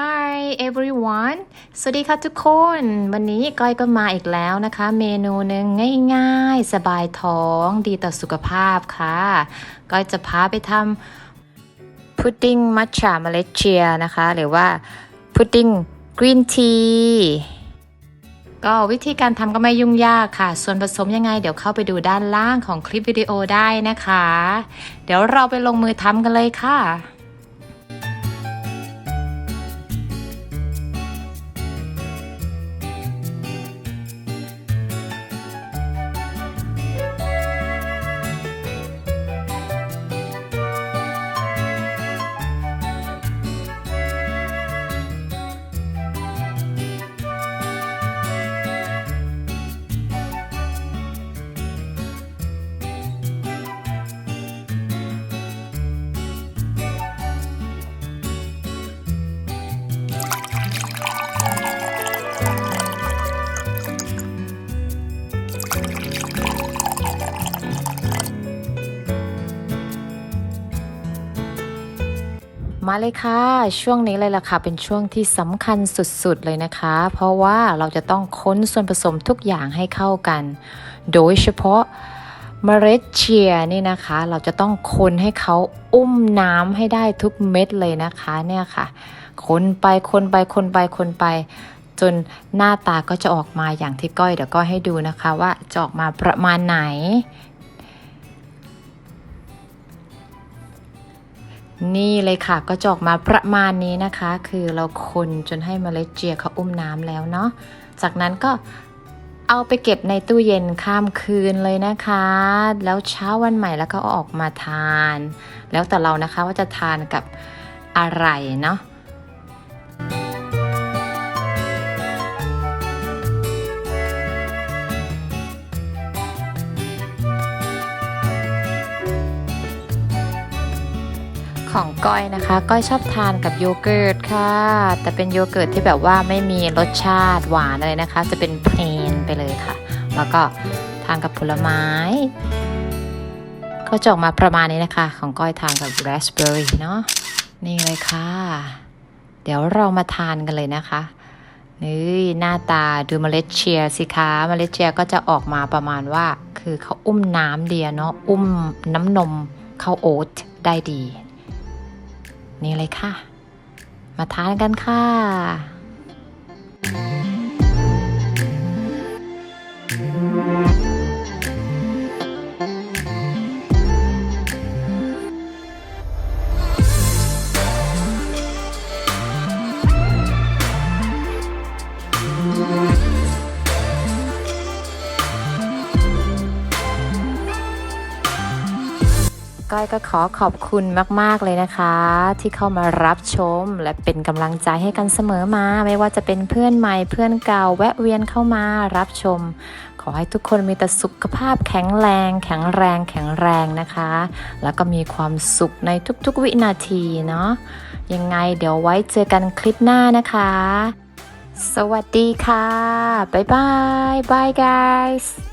Hi everyone สวัสดีค่ะทุกคน วันนี้ก้อยก็มาอีกแล้วนะคะ เมนูหนึ่งง่ายๆ สบายท้องดีต่อสุขภาพค่ะ ก้อยจะพาไปทำพุดดิ้งมัทฉะเมล็ดเชียนะคะ หรือว่าพุดดิ้งกรีนทีก็วิธีการทำก็ไม่ยุ่งยากค่ะ ส่วนผสมยังไงเดี๋ยวเข้าไปดูด้านล่างของคลิปวิดีโอได้นะคะ เดี๋ยวเราไปลงมือทำกันเลยค่ะ มาเลยค่ะ ช่วงนี้เลยล่ะค่ะ เป็นช่วงที่สำคัญสุดๆเลยนะคะ เพราะว่าเราจะต้องค้นส่วนผสมทุกอย่างให้เข้ากัน โดยเฉพาะเมล็ดเชียนี่นะคะ เราจะต้องคนให้เขาอุ้มน้ำให้ได้ทุกเม็ดเลยนะคะเนี่ยค่ะ คนไปคนไปคนไปคนไป จนหน้าตาก็จะออกมาอย่างที่ก้อยเดี๋ยวก้อยให้ดูนะคะ ว่าจะออกมาประมาณไหน นี่เลยค่ะก็จะออกมาประมาณนี้นะคะ คือเราคนจนให้เมล็ดเจียเขาอุ้มน้ำแล้วเนาะจากนั้นก็เอาไปเก็บในตู้เย็นข้ามคืนเลยนะคะ แล้วเช้าวันใหม่แล้วก็ออกมาทาน แล้วแต่เรานะคะว่าจะทานกับอะไรเนาะ ของก้อยนะคะ ก้อยชอบทานกับโยเกิร์ตค่ะ แต่เป็นโยเกิร์ตที่แบบว่าไม่มีรสชาติหวานอะไรนะคะ จะเป็นเพลนไปเลยค่ะ แล้วก็ทานกับผลไม้ ก็จะออกมาประมาณนี้นะคะ ของก้อยทานกับราสเบอร์รี่เนาะนี่เลยค่ะ เดี๋ยวเรามาทานกันเลยนะคะนี่หน้าตาดูเมล็ดเชียสิคะเมล็ดเชียก็จะออกมาประมาณว่า คือเขาอุ้มน้ำเดียเนาะอุ้มน้ำนมข้าวโอ๊ตได้ดี นี่เลยค่ะ มาทานกันค่ะ ก้อยก็ขอขอบคุณมาก ๆ เลยนะคะ ที่เข้ามารับชม และเป็นกำลังใจให้กันเสมอมา ไม่ว่าจะเป็นเพื่อนใหม่เพื่อนเก่าแวะเวียนเข้ามารับชม ขอให้ทุกคนมีแต่สุขภาพแข็งแรง แข็งแรงแข็งแรงนะคะ แล้วก็มีความสุขในทุกๆวินาทีเนาะยังไงเดี๋ยวไว้เจอกันคลิปหน้านะคะ สวัสดีค่ะ บ๊ายบาย bye guys